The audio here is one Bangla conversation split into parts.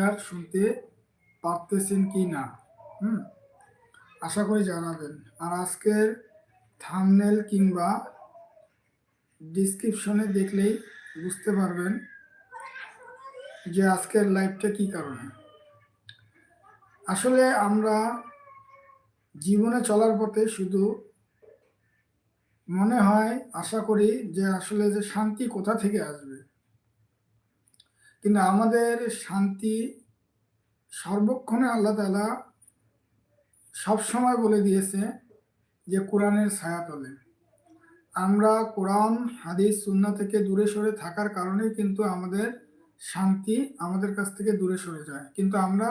আর শুনতে পারতেছেন কি না? হুম, আশা করি জানাবেন। আর আজকের থামনেল কিংবা ডিসক্রিপশনে দেখলেই বুঝতে পারবেন যে আজকের লাইভটা কি কারণে। আসলে আমরা জীবনে চলার পথে শুধু মনে হয়, আশা করি যে আসলে যে শান্তি কোথা থেকে আসবে? কিন্তু আমাদের শান্তি সর্বক্ষণে আল্লাহ তালা সবসময় বলে দিয়েছে যে কোরআনের ছায়াতলে আমরা কোরআন, হাদিস সুন্না থেকে দূরে সরে থাকার কারণেই কিন্তু আমাদের শান্তি আমাদের কাছ থেকে দূরে সরে যায়। কিন্তু আমরা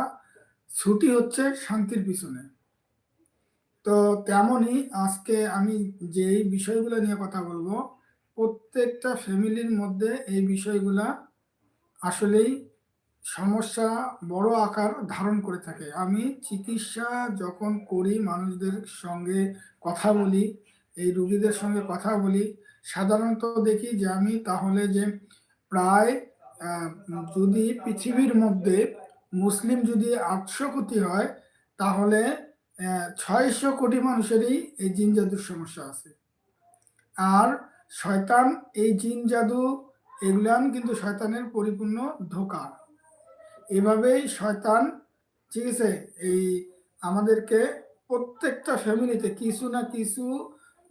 ছুটি হচ্ছে শান্তির পিছনে। তো তেমনই আজকে আমি যেই বিষয়গুলো নিয়ে কথা বলব, প্রত্যেকটা ফ্যামিলির মধ্যে এই বিষয়গুলা আসলেই সমস্যা বড় আকার ধারণ করে থাকে। আমি চিকিৎসা যখন করি, মানুষদের সঙ্গে কথা বলি, এই রুগীদের সঙ্গে কথা বলি, সাধারণত দেখি যে আমি তাহলে যে প্রায় যদি পৃথিবীর মধ্যে মুসলিম যদি আটশো কোটি হয়, তাহলে ছয়শো কোটি মানুষেরই এই জিন জাদুর সমস্যা আছে। আর শয়তান এই জিন জাদু এগুলান কিন্তু শয়তানের পরিপূর্ণ ধোকা এভাবেই শয়তান ঠিক আছে এই আমাদেরকে প্রত্যেকটা ফ্যামিলিতে কিছু না কিছু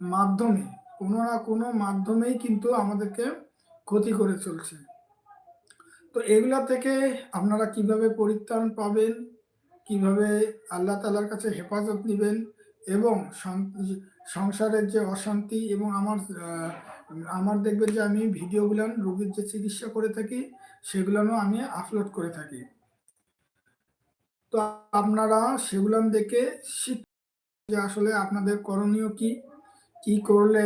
মাধ্যমে, কোনো না কোনো মাধ্যমেই কিন্তু আমাদেরকে ক্ষতি করে চলছে। তো এগুলা থেকে আপনারা কীভাবে পরিত্রাণ পাবেন? কীভাবে আল্লাহ তালার কাছে হেফাজত নেবেন? এবং সংসারের যে অশান্তি এবং আমার আমার দেখবেন যে আমি ভিডিওগুলান রোগীর যে চিকিৎসা করে থাকি সেগুলানও আমি আপলোড করে থাকি। তো আপনারা সেগুলান দেখে যে আসলে আপনাদের করণীয় কি কি করলে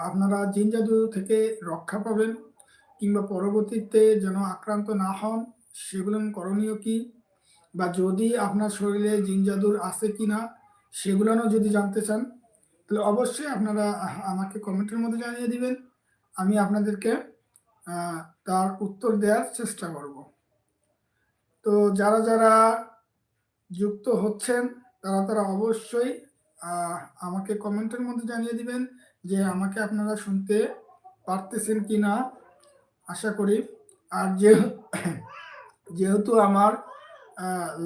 আপনারা জিন জাদু থেকে রক্ষা পাবেন কিংবা পরবর্তীতে যেন আক্রান্ত না হন, সেগুলো করণীয় কি? বা যদি আপনার শরীরে জিন জাদুর আছে কি না সেগুলোও যদি জানতে চান তাহলে অবশ্যই আপনারা আমাকে কমেন্টের মধ্যে জানিয়ে দিবেন। আমি আপনাদেরকে তার উত্তর দেওয়ার চেষ্টা করব। তো যারা যারা যুক্ত হচ্ছেন, তারা তারা অবশ্যই আমাকে কমেন্টের মধ্যে জানিয়ে দিবেন যে আমাকে আপনারা শুনতে পারতেছেন কি না আশা করি। আর যে, যেহেতু আমার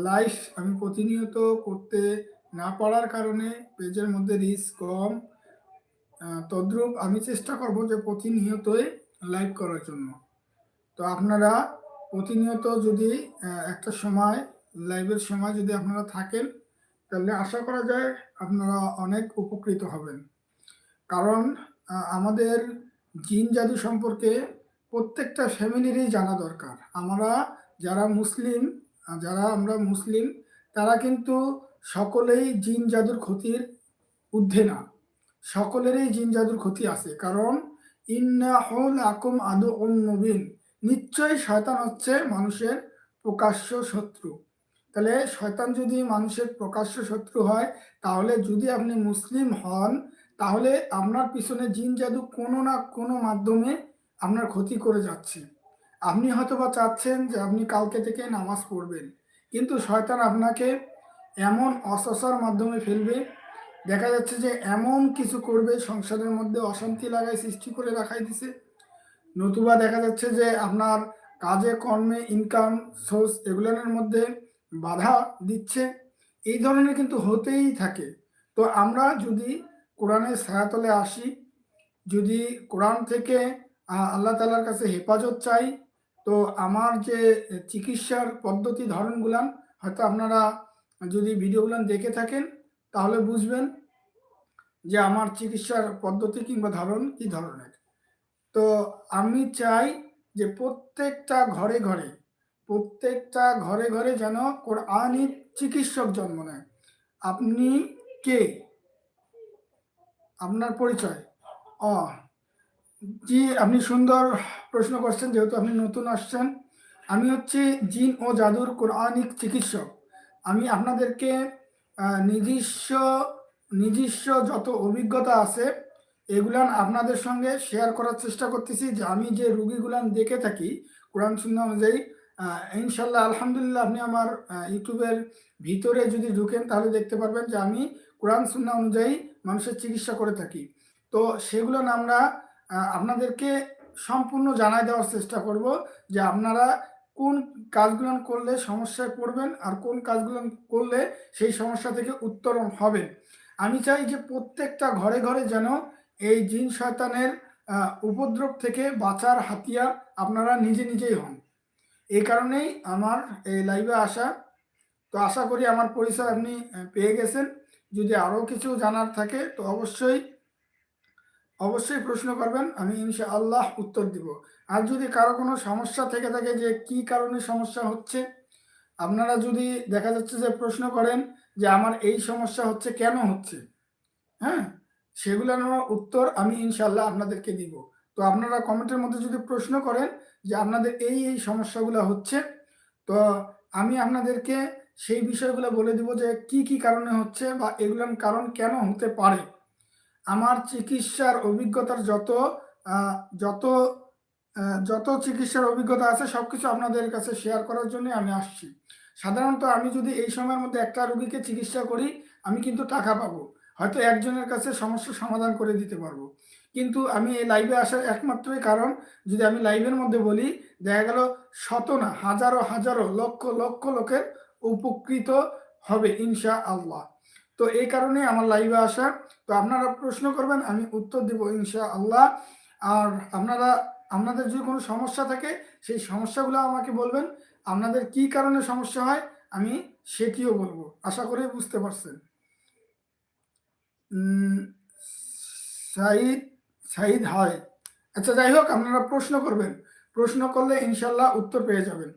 লাইফ আমি প্রতিনিয়ত করতে না পারার কারণে পেজের মধ্যে রিস্ক কম। তদ্রূপ আমি চেষ্টা করব যে প্রতিনিয়তই লাইভ করার জন্য। তো আপনারা প্রতিনিয়ত যদি একটা সময়, লাইভের সময় যদি আপনারা থাকেন, তাহলে আশা করা যায় আপনারা অনেক উপকৃত হবেন। কারণ আমাদের জিন জাদু সম্পর্কে প্রত্যেকটা ফ্যামিলিরই জানা দরকার। আমরা যারা মুসলিম, যারা আমরা মুসলিম, তারা কিন্তু সকলেই জিন জাদুর ক্ষতির ঊর্ধ্বে না। সকলেরই জিন জাদুর ক্ষতি আছে, কারণ ইন্নাহুল আকুম আদু নবীন। নিশ্চয়ই শয়তান হচ্ছে মানুষের প্রকাশ্য শত্রু। তাহলে শয়তান যদি মানুষের প্রকাশ্য শত্রু হয়, তাহলে যদি আপনি মুসলিম হন, তাহলে আপনার পিছনে জিন জাদু কোনো না কোনো মাধ্যমে আপনার ক্ষতি করে যাচ্ছে। আপনি হয়তো বা চাচ্ছেন যে আপনি কালকে থেকে নামাজ পড়বেন, কিন্তু শয়তান আপনাকে এমন অসসার মাধ্যমে ফেলবে। দেখা যাচ্ছে যে এমন কিছু করবে, সংসারের মধ্যে অশান্তি লাগায় সৃষ্টি করে রাখাই দিছে। নতুবা দেখা যাচ্ছে যে আপনার কাজে, কর্মে ইনকাম সোর্স এগুলোর মধ্যে বাধা দিচ্ছে। এই ধরনের কিন্তু হতেই থাকে। তো আমরা যদি কোরআনের ছায়াতলে আসি, যদি কোরআন থেকে আল্লাহ তালার কাছে হেফাজত চাই, তো আমার যে চিকিৎসার পদ্ধতি, ধরনগুলান, হয়তো আপনারা যদি ভিডিওগুলান দেখে থাকেন, তাহলে বুঝবেন যে আমার চিকিৎসার পদ্ধতি কিংবা ধরন কি ধরনের। তো আমি চাই যে প্রত্যেকটা ঘরে ঘরে, প্রত্যেকটা ঘরে ঘরে যেন কোরআনিক চিকিৎসক জন্ম নেয়। আপনি কে? আপনার পরিচয়? অ, জি, আপনি সুন্দর প্রশ্ন করছেন, যেহেতু আপনি নতুন আসছেন। আমি হচ্ছে জিন ও জাদুর কোরআনিক চিকিৎসক। আমি আপনাদেরকে নিজস্ব নিজস্ব যত অভিজ্ঞতা আছে, এগুলান আপনাদের সঙ্গে শেয়ার করার চেষ্টা করতেছি যে আমি যে রুগীগুলান দেখে থাকি, কোরআন শূন্য অনুযায়ী ইনশাল্লাহ আলহামদুলিল্লাহ আপনি আমার ইউটিউবের ভিতরে যদি ঢুকেন তাহলে দেখতে পারবেন যে আমি কোরআন সুন্না অনুযায়ী মানুষের চিকিৎসা করে থাকি। তো সেগুলো আমরা আপনাদেরকে সম্পূর্ণ জানাই দেওয়ার চেষ্টা করব যে আপনারা কোন কাজগুলো করলে সমস্যায় পড়বেন আর কোন কাজগুলো করলে সেই সমস্যা থেকে উত্তরণ হবে আমি চাই যে প্রত্যেকটা ঘরে ঘরে যেন এই জিন শয়তানের উপদ্রব থেকে বাঁচার হাতিয়ার আপনারা নিজে নিজেই হন। এই কারণেই আমার এই লাইভে আসা। তো আশা করি আমার পরিচয় আপনি পেয়ে গেছেন। যদি আরও কিছু জানার থাকে তো অবশ্যই অবশ্যই প্রশ্ন করবেন, আমি ইনশা আল্লাহ উত্তর দিব। আর যদি কারও কোনো সমস্যা থেকে থাকে যে কি কারণে সমস্যা হচ্ছে, আপনারা যদি দেখা যাচ্ছে যে প্রশ্ন করেন যে আমার এই সমস্যা হচ্ছে কেন হচ্ছে হ্যাঁ সেগুলোর উত্তর আমি ইনশাল্লাহ আপনাদেরকে দিব। তো আপনারা কমেন্টের মধ্যে যদি প্রশ্ন করেন যে আপনাদের এই এই সমস্যাগুলো হচ্ছে, তো আমি আপনাদেরকে সেই বিষয়গুলো বলে দিব যে কি কি কারণে হচ্ছে বা এগুলোর কারণ কেন হতে পারে। আমার চিকিৎসার অভিজ্ঞতার যত যত যত চিকিৎসার অভিজ্ঞতা আছে সব কিছু আপনাদের কাছে শেয়ার করার জন্য আমি আসছি। সাধারণত আমি যদি এই সময়ের মধ্যে একটা রোগীকে চিকিৎসা করি, আমি কিন্তু টাকা পাবো। হয়তো একজনের কাছে সমস্যার সমাধান করে দিতে পারব। কিন্তু আমি এই লাইভে আসার একমাত্রই কারণ, যদি আমি লাইভের মধ্যে বলি, দেখা গেল শত না, হাজারো হাজারো, লক্ষ লক্ষ লোকের উপকৃত হবে ইনশা আল্লাহ তো এই কারণে আমার লাইভে আসা। তো আপনারা প্রশ্ন করবেন, আমি উত্তর দিব ইনশা আল্লাহ আর আপনারা, আপনাদের যদি কোনো সমস্যা থাকে, সেই সমস্যাগুলো আমাকে বলবেন। আপনাদের কি কারণে সমস্যা হয়, আমি সেটিও বলব। আশা করি বুঝতে পারছেন। সাইদ সাইদ হয় আচ্ছা যাই হোক, আপনারা প্রশ্ন করবেন। প্রশ্ন করলে ইনশাল্লাহ উত্তর পেয়ে যাবেন।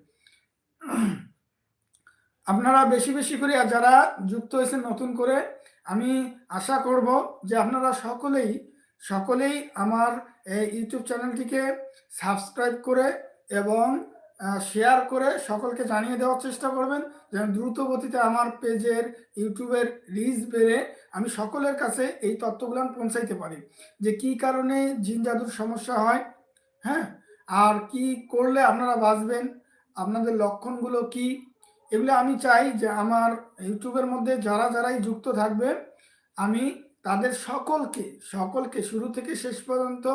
আপনারা বেশি বেশি করে যারা যুক্ত হয়েছেন নতুন করে, আমি আশা করব যে আপনারা সকলেই সকলেই আমার ইউটিউব চ্যানেলটিকে সাবস্ক্রাইব করে এবং শেয়ার করে সকলকে জানিয়ে দেওয়ার চেষ্টা করবেন যেন দ্রুত গতিতে আমার পেজের ইউটিউবের রিচ বেড়ে আমি সকলের কাছে এই তথ্যগুলো পৌঁছাইতে পারি। যে কি কারণে জিন জাদুর সমস্যা হয় হ্যাঁ? আর কি করলে আপনারা বাঁচবেন, আপনাদের লক্ষণগুলো কি এগুলো আমি চাই যে আমার ইউটিউবের মধ্যে যারা যারাই যুক্ত থাকবে আমি তাদের সকলকে সকলকে শুরু থেকে শেষ পর্যন্ত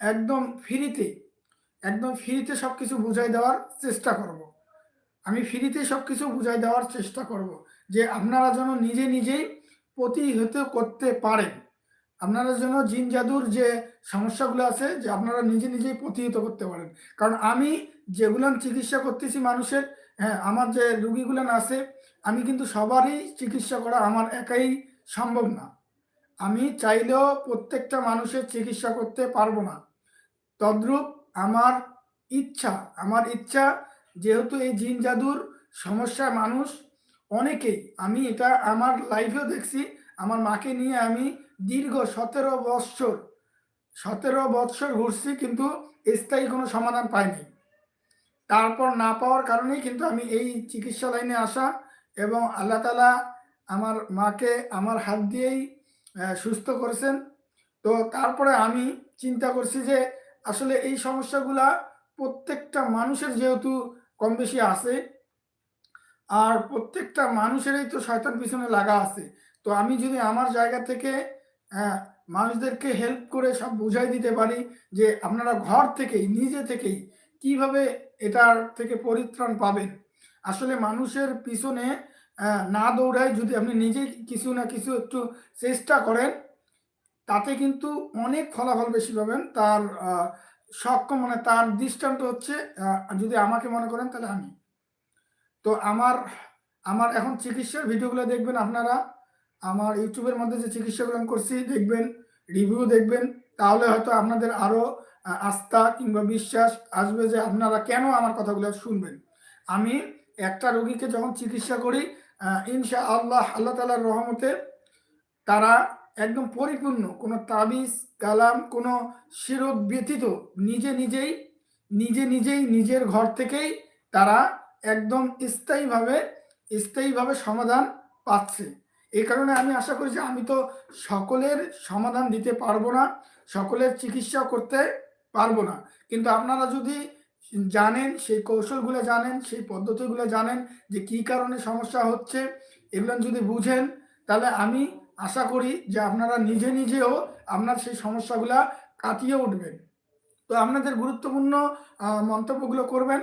একদম ফ্রিতে একদম ফ্রিতে সব কিছু বুঝাই দেওয়ার চেষ্টা করব। আমি ফ্রিতে সব কিছু বুঝাই দেওয়ার চেষ্টা করব। যে আপনারা যেন নিজে নিজেই প্রতিহত করতে পারেন আপনারা যেন জিন জাদুর যে সমস্যাগুলো আছে, যে আপনারা নিজে নিজেই প্রতিহত করতে পারেন কারণ আমি যেগুলো চিকিৎসা করতেছি মানুষের হ্যাঁ আমার যে রুগীগুলো আছে, আমি কিন্তু সবারই চিকিৎসা করা আমার একাই সম্ভব না। আমি চাইলেও প্রত্যেকটা মানুষের চিকিৎসা করতে পারব না। তদ্রূপ আমার ইচ্ছা আমার ইচ্ছা যেহেতু এই জিন জাদুর সমস্যা মানুষ, অনেকেই, আমি এটা আমার লাইফেও দেখছি, আমার মাকে নিয়ে আমি দীর্ঘ সতেরো বৎসর সতেরো বৎসর ঘুরছি, কিন্তু স্থায়ী কোনো সমাধান পাইনি। তারপর না পাওয়ার কারণেই কিন্তু আমি এই চিকিৎসা লাইনে আসা এবং আল্লাহ তালা আমার মাকে আমার হাত দিয়েই সুস্থ করেছেন। তো তারপরে আমি চিন্তা করছি যে আসলে এই সমস্যাগুলা প্রত্যেকটা মানুষের যেহেতু কম বেশি আছে, আর প্রত্যেকটা মানুষেরই তো শয়তান পিছনে লাগা আছে। তো আমি যদি আমার জায়গা থেকে মানুষদেরকে হেল্প করে সব বুঝাই দিতে পারি যে আপনারা ঘর থেকেই, নিজে থেকেই কীভাবে এটার থেকে পরিত্রাণ পাবেন আসলে মানুষের পিছনে না দৌড়ায় যদি আপনি নিজেই কিছু না কিছু একটু চেষ্টা করেন, তাতে কিন্তু অনেক ফলাফল বেশি পাবেন। তার সক্ষম মানে তার দৃষ্টান্ত হচ্ছে যদি আমাকে মনে করেন তাহলে আমি। তো আমার আমার এখন চিকিৎসার ভিডিওগুলো দেখবেন আপনারা। আমার ইউটিউবের মধ্যে যে চিকিৎসাগুলো করছি, দেখবেন, রিভিউ দেখবেন। তাহলে হয়তো আপনাদের আরও আস্থা কিংবা বিশ্বাস আসবে যে আপনারা কেন আমার কথাগুলো শুনবেন? আমি একটা রোগীকে যখন চিকিৎসা করি ইনশা আল্লাহ আল্লাহ তালার রহমতে তারা একদম পরিপূর্ণ, কোনো তাবিজ, কালাম, কোনো শিরক ব্যতীত নিজে নিজেই নিজে নিজেই নিজের ঘর থেকেই তারা একদম স্থায়ীভাবে স্থায়ীভাবে সমাধান পাচ্ছে। এই কারণে আমি আশা করি যে আমি তো সকলের সমাধান দিতে পারব না, সকলের চিকিৎসা করতে পারব না। কিন্তু আপনারা যদি জানেন, সেই কৌশলগুলো জানেন, সেই পদ্ধতিগুলো জানেন যে কি কারণে সমস্যা হচ্ছে, এগুলো যদি বুঝেন, তাহলে আমি আশা করি যে আপনারা নিজে নিজেও আপনার সেই সমস্যাগুলা কাটিয়ে উঠবেন। তো আপনাদের গুরুত্বপূর্ণ মন্তব্যগুলো করবেন।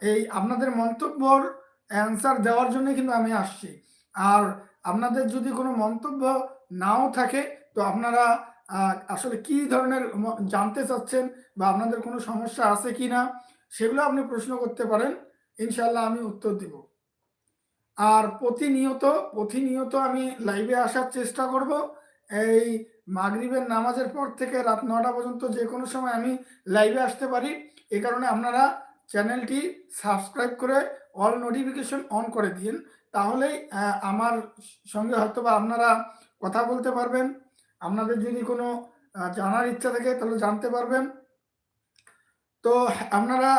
এই আপনাদের মন্তব্যর অ্যান্সার দেওয়ার জন্য কিন্তু আমি আসছি। আর আপনাদের যদি কোনো মন্তব্য নাও থাকে, তো আপনারা আসলে কি ধরনের জানতে চাচ্ছেন বা আপনাদের কোনো সমস্যা আছে কি না, সেগুলো আপনি প্রশ্ন করতে পারেন। ইনশাল্লাহ আমি উত্তর দিব। আর প্রতিনিয়ত প্রতিনিয়ত আমি লাইভে আসার চেষ্টা করব। এই মাগরিবের নামাজের পর থেকে রাত নটা পর্যন্ত যে কোনো সময় আমি লাইভে আসতে পারি। এ কারণে আপনারা চ্যানেলটি সাবস্ক্রাইব করে অল নোটিফিকেশন অন করে দিন। তাহলেই আমার সঙ্গে হয়তো বা আপনারা কথা বলতে পারবেন। আপনাদের যদি কোনো জানার ইচ্ছা থাকে তাহলে জানতে পারবেন। তো আপনারা,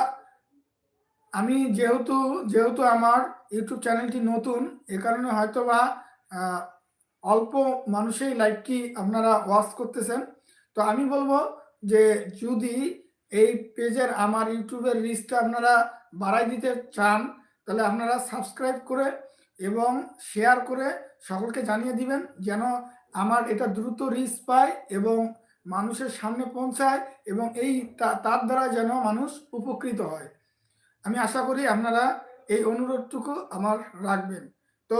আমি যেহেতু যেহেতু আমার ইউটিউব চ্যানেলটি নতুন, এ কারণে হয়তো বা অল্প মানুষেই লাইভটি আপনারা ওয়াচ করতেছেন। তো আমি বলব যে যদি এই পেজের আমার ইউটিউবের রিচটা আপনারা বাড়াই দিতে চান, তাহলে আপনারা সাবস্ক্রাইব করে এবং শেয়ার করে সকলকে জানিয়ে দিবেন যেন আমার এটা দ্রুত রিচ পায় এবং মানুষের সামনে পৌঁছায় এবং এই তার দ্বারা যেন মানুষ উপকৃত হয়। আমি আশা করি আপনারা এই অনুরোধটুকু আমার রাখবেন। তো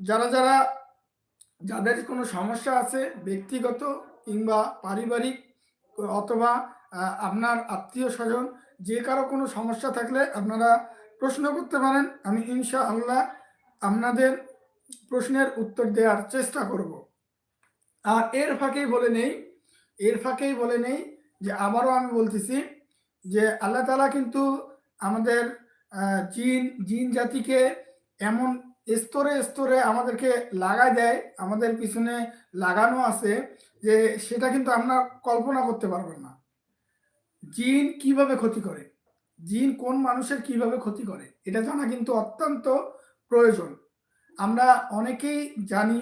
যারা যারা যাদের কোনো সমস্যা আছে ব্যক্তিগত কিংবা পারিবারিক, অথবা আপনার আত্মীয় স্বজন, যে কারও কোনো সমস্যা থাকলে আপনারা প্রশ্ন করতে পারেন। আমি ইনশা আল্লাহ আপনাদের প্রশ্নের উত্তর দেওয়ার চেষ্টা করব। আর এর ফাঁকেই বলে নেই এর ফাঁকেই বলে নেই যে আবারও আমি বলতেছি যে আল্লাহ তালা কিন্তু আমাদের জিন জিন জাতিকে এমন স্তরে স্তরে আমাদেরকে লাগায় দেয়, আমাদের পিছনে লাগানো আছে যে সেটা কিন্তু আমরা কল্পনা করতে পারবেন না। জিন কীভাবে ক্ষতি করে? জিন কোন মানুষের কীভাবে ক্ষতি করে? এটা জানা কিন্তু অত্যন্ত প্রয়োজন। আমরা অনেকেই জানি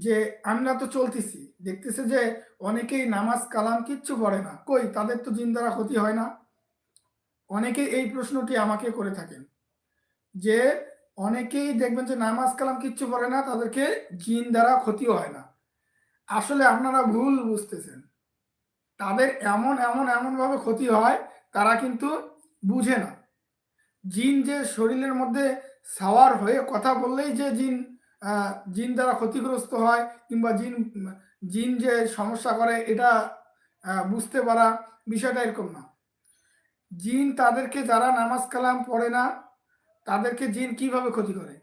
যে আমরা তো চলতেছি। দেখতেছে যে অনেকেই নামাজ কালাম কিচ্ছু পড়ে না। কই, তাদের তো জিন দ্বারা ক্ষতি হয় না? অনেকে এই প্রশ্নটি আমাকে করে থাকেন। যে অনেকেই দেখবেন যে নামাজ কালাম কিচ্ছু পড়ে না, তাদেরকে জিন দ্বারা ক্ষতিও হয় না। আসলে আপনারা ভুল বুঝতেছেন। তাদের এমন এমন এমন ভাবে ক্ষতি হয়, তারা কিন্তু বুঝে না। জিন যে শরীরের মধ্যে সাওয়ার হয়ে কথা বললেই যে জিন জিন দ্বারা ক্ষতিগ্রস্ত হয় কিংবা জিন জিন যে সমস্যা করে, এটা বুঝতে পারা বিষয়টা এরকম না। জিন তাদেরকে যারা নামাজ কালাম পড়ে না, তাদেরকে জিন কীভাবে ক্ষতি করে?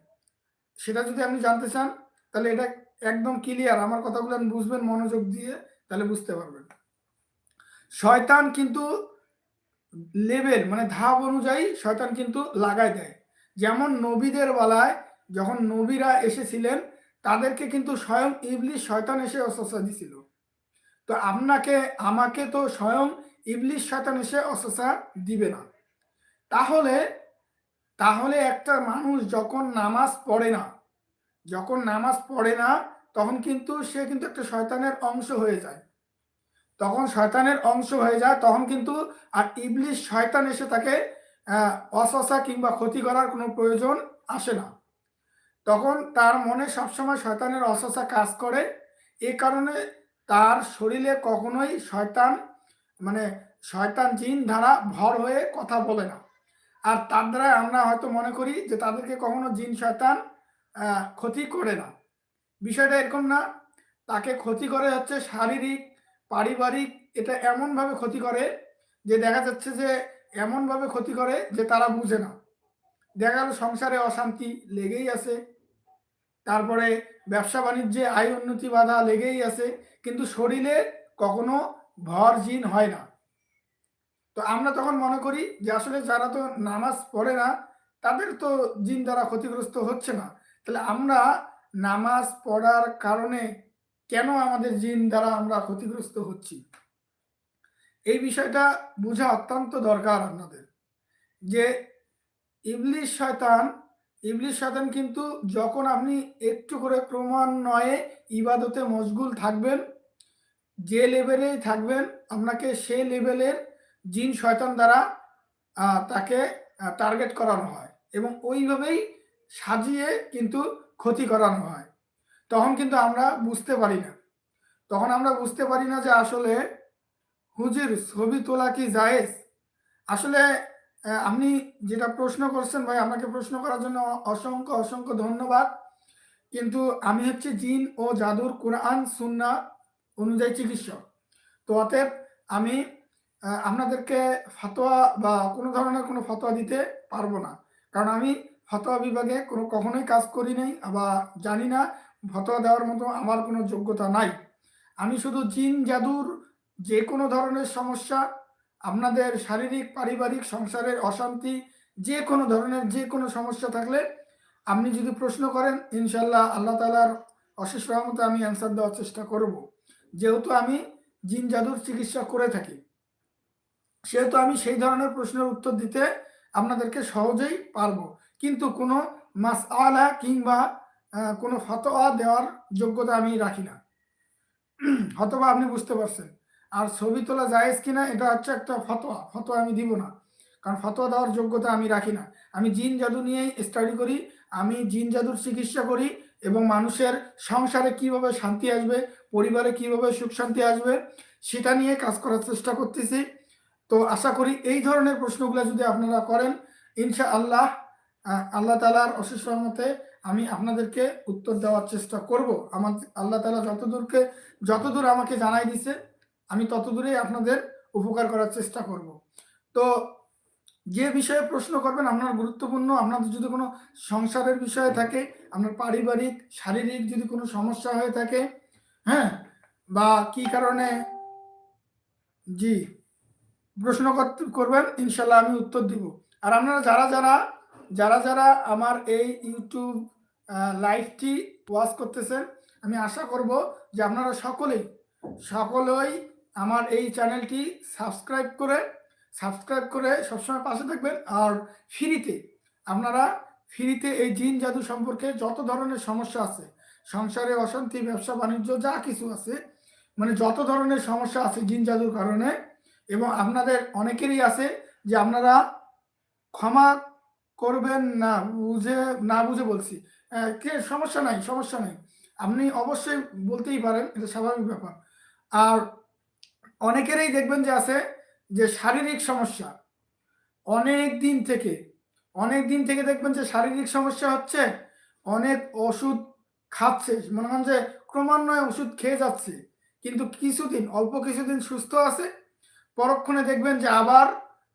সেটা যদি আপনি জানতে চান, তাহলে এটা একদম ক্লিয়ার। আমার কথাগুলো আপনি বুঝবেন মনোযোগ দিয়ে, তাহলে বুঝতে পারবেন। শয়তান কিন্তু লেভেল মানে ধাপ অনুযায়ী শয়তান কিন্তু লাগাই দেয়। যেমন নবীদের বেলায় যখন নবীরা এসেছিলেন, তাদেরকে কিন্তু স্বয়ং ইবলিশ শয়তান এসে অস্বস্থা দিছিল। তো আপনাকে, আমাকে তো স্বয়ং ইবলিশ শয়তান এসে অস্বস্থা দিবে না। তাহলে তাহলে একটা মানুষ যখন নামাজ পড়ে না, যখন নামাজ পড়ে না, তখন কিন্তু সে কিন্তু একটা শয়তানের অংশ হয়ে যায়। তখন শয়তানের অংশ হয়ে যায়, তখন কিন্তু আর ইবলিশ শয়তান এসে তাকে অসসা কিংবা ক্ষতি করার কোনো প্রয়োজন আসে না। তখন তার মনে সবসময় শয়তানের অসসা কাজ করে। এ কারণে তার শরীরে কখনোই শয়তান মানে শয়তান জিন দ্বারা ভর হয়ে কথা বলে না। আর তার দ্বারা আমরা হয়তো মনে করি যে তাদেরকে কখনো জিন শয়তান ক্ষতি করে না। বিষয়টা এরকম না। তাকে ক্ষতি করে হচ্ছে শারীরিক, পারিবারিক এটা এমনভাবে ক্ষতি করে যে দেখা যাচ্ছে যে এমনভাবে ক্ষতি করে যে তারা বুঝে না। দেখা গেল সংসারে অশান্তি লেগেই আছে। তারপরে ব্যবসা বাণিজ্যে আয় উন্নতি বাধা লেগেই আছে, কিন্তু শরীরে কখনো ভর জিন হয় না। তো আমরা তখন মনে করি যে আসলে যারা তো নামাজ পড়ে না, তাদের তো জিন দ্বারা ক্ষতিগ্রস্ত হচ্ছে না। তাহলে আমরা নামাজ পড়ার কারণে কেন আমাদের জিন দ্বারা আমরা ক্ষতিগ্রস্ত হচ্ছি? এই বিষয়টা বোঝা অত্যন্ত দরকার আপনাদের। যে ইবলিশ শয়তান ইবলিশ শয়তান কিন্তু যখন আপনি একটু করে ক্রমান্বয়ে ইবাদতে মশগুল থাকবেন, যে লেভেলেই থাকবেন, আপনাকে সে লেভেলের জিন শয়তান দ্বারা তাকে টার্গেট করানো হয় এবং ওইভাবেই সাজিয়ে কিন্তু ক্ষতি করানো হয়। তখন কিন্তু আমরা বুঝতে পারি না। তখন আমরা বুঝতে পারি না যে আসলে হুজির ছবি তোলা কি জায়েজ? আসলে আপনি যেটা প্রশ্ন করছেন ভাই, আমাকে প্রশ্ন করার জন্য অসংখ্য অসংখ্য ধন্যবাদ। কিন্তু আমি হচ্ছে জিন ও জাদুর কোরআন, সুন্না অনুযায়ী চিকিৎসক। তো অতএব আমি আপনাদেরকে ফতোয়া বা কোনো ধরনের কোনো ফতোয়া দিতে পারব না। কারণ আমি ফতোয়া বিভাগে কোনো কখনোই কাজ করি নাই বা জানি না, ফতোয়া দেওয়ার মতো আমার কোনো যোগ্যতা নাই। আমি শুধু জিন, জাদুর যে কোনো ধরনের সমস্যা আপনাদের শারীরিক, পারিবারিক সংসারের অশান্তি, যে কোনো ধরনের, যে কোনো সমস্যা থাকলে আপনি যদি প্রশ্ন করেন ইনশাল্লাহ আল্লাহ তালার অশেষ রহমতে আমি অ্যান্সার দেওয়ার চেষ্টা করব। যেহেতু আমি জিন জাদুর চিকিৎসা করে থাকি, সেহেতু আমি সেই ধরনের প্রশ্নের উত্তর দিতে আপনাদেরকে সহজেই পারব। কিন্তু কোনো মাস আলা কিংবা কোনো ফতোয়া দেওয়ার যোগ্যতা আমি রাখি না। হয়তোবা আপনি বুঝতে পারছেন। আর ছবি তোলা জায়েজ কিনা, এটা হচ্ছে একটা ফতোয়া। ফতোয়া আমি দিব না। কারণ ফতোয়া দেওয়ার যোগ্যতা আমি রাখি না। আমি জিন জাদু নিয়েই স্টাডি করি, আমি জিন জাদুর চিকিৎসা করি এবং মানুষের সংসারে কীভাবে শান্তি আসবে, পরিবারে কীভাবে সুখ শান্তি আসবে, সেটা নিয়ে কাজ করার চেষ্টা করতেছি। তো আশা করি এই ধরনের প্রশ্নগুলো যদি আপনারা করেন ইনশা আল্লাহ আল্লাহ তালার অশেষ রহমতে আমি আপনাদেরকে উত্তর দেওয়ার চেষ্টা করব। আমার আল্লাহ তালা যতদূরকে, যতদূর আমাকে জানাই দিছে আমি ততদূরেই আপনাদের উপকার করার চেষ্টা করব। তো যে বিষয়ে প্রশ্ন করবেন, আপনার গুরুত্বপূর্ণ, আপনাদের যদি কোনো সংসারের বিষয়ে থাকে, আপনার পারিবারিক, শারীরিক যদি কোনো সমস্যা হয়ে থাকে হ্যাঁ? বা কি কারণে, জি, প্রশ্ন করবেন, ইনশাল্লাহ আমি উত্তর দিব। আর আপনারা যারা যারা যারা যারা আমার এই ইউটিউব লাইভটি ওয়াচ করতেছেন, আমি আশা করব যে আপনারা সকলেই সকলেই আমার এই চ্যানেলটি সাবস্ক্রাইব করে সাবস্ক্রাইব করে সবসময় পাশে থাকবেন আর ফ্রিতে। আপনারা ফ্রিতে এই জিন জাদু সম্পর্কে যত ধরনের সমস্যা আছে, সংসারে অশান্তি, ব্যবসা, বাণিজ্য, যা কিছু আছে মানে যত ধরনের সমস্যা আছে জিন জাদুর কারণে, এবং আপনাদের অনেকেরই আছে যে আপনারা ক্ষমা করবেন না, বুঝে না বুঝে বলছি। কে, সমস্যা নাই সমস্যা নাই। আপনি অবশ্যই বলতেই পারেন, এটা স্বাভাবিক ব্যাপার। আর অনেকেরই দেখবেন যে আছে যে শারীরিক সমস্যা। অনেক দিন থেকে, অনেক দিন থেকে দেখবেন যে শারীরিক সমস্যা হচ্ছে, অনেক ওষুধ খাচ্ছে, মনে করেন যে ক্রমান্বয়ে ওষুধ খেয়ে যাচ্ছে। কিন্তু কিছুদিন, অল্প কিছুদিন সুস্থ আছে, পরক্ষণে দেখবেন যে আবার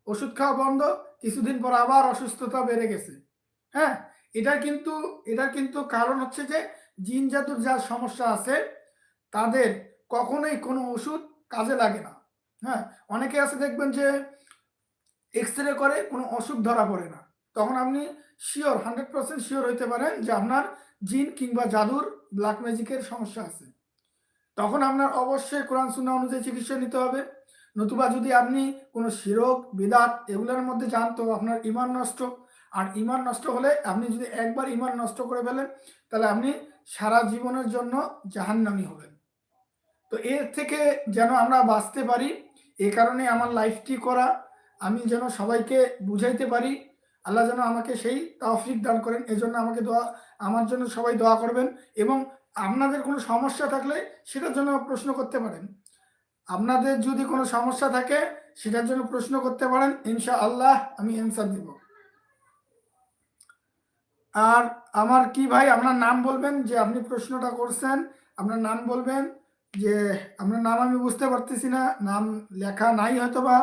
ওষুধ খাওয়া বন্ধ, কিছুদিন পর আবার অসুস্থতা বেড়ে গেছে। হ্যাঁ? এটার কিন্তু এটার কিন্তু কারণ হচ্ছে যে জিন জাতুর সমস্যা আছে, তাদের কখনোই কোনো ওষুধ কাজে লাগে না। হ্যাঁ অনেকে আছে দেখবেন যে এক্স রে করে, কোনো অসুখ ধরা পড়ে না। তখন আপনি শিওর হান্ড্রেড পার্সেন্ট শিওর হইতে পারেন যে আপনার জিন কিংবা জাদুর ব্ল্যাক ম্যাজিকের সমস্যা আছে। তখন আপনার অবশ্যই কোরআন সুন্না অনুযায়ী চিকিৎসা নিতে হবে। নতুবা যদি আপনি কোনো শিরক, বিদাত এগুলোর মধ্যে যান, তো আপনার ইমান নষ্ট। আর ইমান নষ্ট হলে আপনি যদি একবার ইমান নষ্ট করে ফেলেন, তাহলে আপনি সারা জীবনের জন্য জাহান্নামি হবেন। তো এর থেকে যেন আমরা বাঁচতে পারি, এ কারণে আমার লাইফটি করা, আমি যেন সবাইকে বুঝাইতে পারি, আল্লাহ যেন আমাকে সেই তৌফিক দান করেন, এজন্য আমাকে দোয়া, আমার জন্য সবাই দোয়া করবেন এবং আপনাদের কোনো সমস্যা থাকলে সেটার জন্য প্রশ্ন করতে পারেন। আপনাদের যদি কোনো সমস্যা থাকে সেটার জন্য প্রশ্ন করতে পারেন ইনশা আল্লাহ আমি অ্যান্সার দিব। আর আমার কি ভাই, আপনার নাম বলবেন যে আপনি প্রশ্নটা করছেন, আপনার নাম বলবেন। যে আপনার নাম আমি বুঝতে পারতেছি না, নাম লেখা নাই হয়তো বা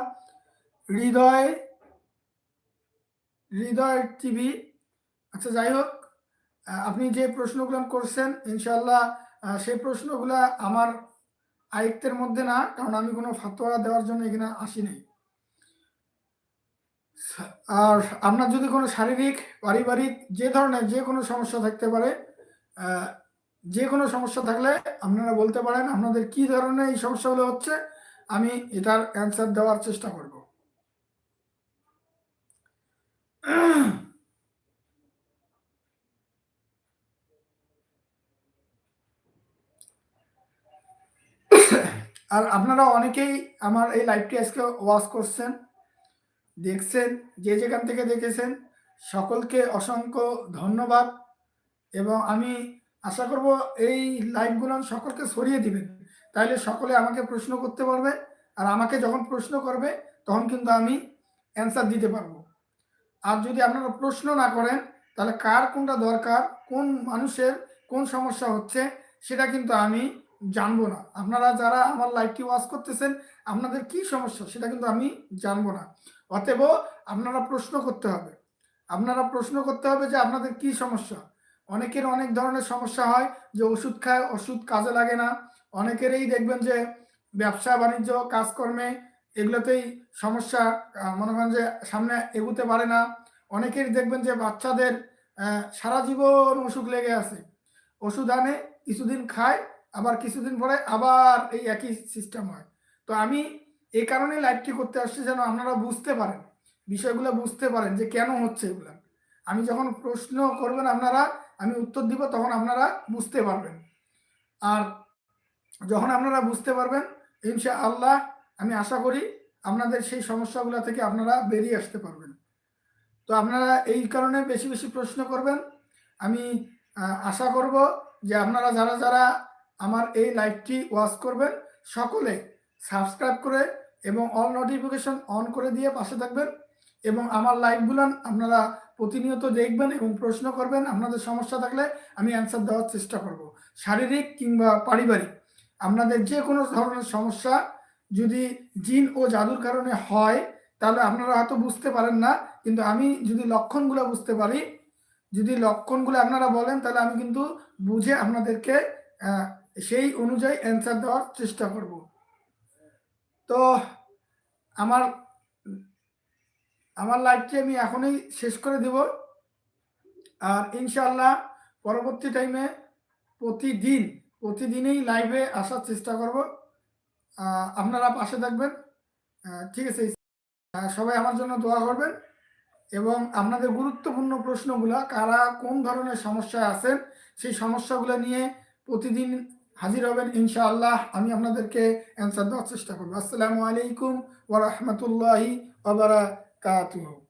হৃদয় হৃদয় টিভি। আচ্ছা যাই হোক আপনি যে প্রশ্নগুলো করছেন ইনশাল্লাহ সেই প্রশ্নগুলো আমার আয়ত্তের মধ্যে না, কারণ আমি কোনো ফাতোয়া দেওয়ার জন্য এখানে আসি নাই। আর আপনার যদি কোনো শারীরিক, পারিবারিক যে ধরনের যে কোনো সমস্যা থাকতে পারে যে কোনো সমস্যা থাকলে আপনারা বলতে পারেন আপনাদের কি ধরনের এই সমস্যাগুলো হচ্ছে, আমি এটার অ্যান্সার দেওয়ার চেষ্টা করব। আর আপনারা অনেকেই আমার এই লাইভটি আজকে ওয়াচ করছেন, দেখছেন, যে যেখান থেকে দেখেছেন, সকলকে অসংখ্য ধন্যবাদ এবং আমি আশা করব এই লাইভগুলো সকলকে সরিয়ে দিবেন। তাইলে সকলে আমাকে প্রশ্ন করতে পারবে আর আমাকে যখন প্রশ্ন করবে তখন কিন্তু আমি অ্যান্সার দিতে পারব। আর যদি আপনারা প্রশ্ন না করেন, তাহলে কার কোনটা দরকার, কোন মানুষের কোন সমস্যা হচ্ছে সেটা কিন্তু আমি জানব না। আপনারা যারা আমার লাইভটি ওয়াচ করতেছেন, আপনাদের কি সমস্যা সেটা কিন্তু আমি জানব না। অতএব আপনারা প্রশ্ন করতে হবে। আপনারা প্রশ্ন করতে হবে যে আপনাদের কি সমস্যা? অনেকের অনেক ধরনের সমস্যা হয় যে ওষুধ খায়, ওষুধ কাজে লাগে না। অনেকেরই দেখবেন যে ব্যবসা, বাণিজ্য, কাজকর্মে এগুলোতেই সমস্যা মনে করেন যে সামনে এগুতে পারে না। অনেকেরই দেখবেন যে বাচ্চাদের সারা জীবন অসুখ লেগে আছে। ওষুধ আনে, কিছুদিন খায়, আবার কিছুদিন পরে আবার এই একই সিস্টেম হয়। তো আমি এই কারণে লাইভটি করতে আসছি যেন আপনারা বুঝতে পারেন। বিষয়গুলো বুঝতে পারেন যে কেন হচ্ছে এগুলো। আমি যখন প্রশ্ন করবেন আপনারা আমি উত্তর দিব তখন আপনারা বুঝতে পারবেন। আর যখন আপনারা বুঝতে পারবেন ইনশা আল্লাহ আমি আশা করি আপনাদের সেই সমস্যাগুলো থেকে আপনারা বেরিয়ে আসতে পারবেন। তো আপনারা এই কারণে বেশি বেশি প্রশ্ন করবেন। আমি আশা করব যে আপনারা যারা যারা আমার এই লাইভটি ওয়াচ করবেন, সকলে সাবস্ক্রাইব করে এবং অল নোটিফিকেশন অন করে দিয়ে পাশে থাকবেন এবং আমার লাইভগুলো আপনারা প্রতিনিয়ত দেখবেন এবং প্রশ্ন করবেন, আপনাদের সমস্যা থাকলে আমি অ্যান্সার দেওয়ার চেষ্টা করব। শারীরিক কিংবা পারিবারিক, আপনাদের যে কোনো ধরনের সমস্যা যদি জিন ও জাদুর কারণে হয়, তাহলে আপনারা হয়তো বুঝতে পারেন না, কিন্তু আমি যদি লক্ষণগুলো বুঝতে পারি, যদি লক্ষণগুলো আপনারা বলেন, তাহলে আমি কিন্তু বুঝে আপনাদেরকে সেই অনুযায়ী অ্যান্সার দেওয়ার চেষ্টা করব। তো, আমার আমার লাইভটি আমি এখনই শেষ করে দেব। আর ইনশাল্লাহ পরবর্তী টাইমে প্রতিদিন, প্রতিদিনই লাইভে আসার চেষ্টা করব। আপনারা পাশে থাকবেন। ঠিক আছে। সবাই আমার জন্য দোয়া করবেন। এবং আপনাদের গুরুত্বপূর্ণ প্রশ্নগুলো, কারা কোন ধরনের সমস্যায় আছেন, সেই সমস্যাগুলো নিয়ে প্রতিদিন হাজির হবেন ইনশাআল্লাহ। আমি আপনাদেরকে অ্যান্সার দেওয়ার চেষ্টা করব। আসসালামু আলাইকুম ওরহমতুল্লাহি Cato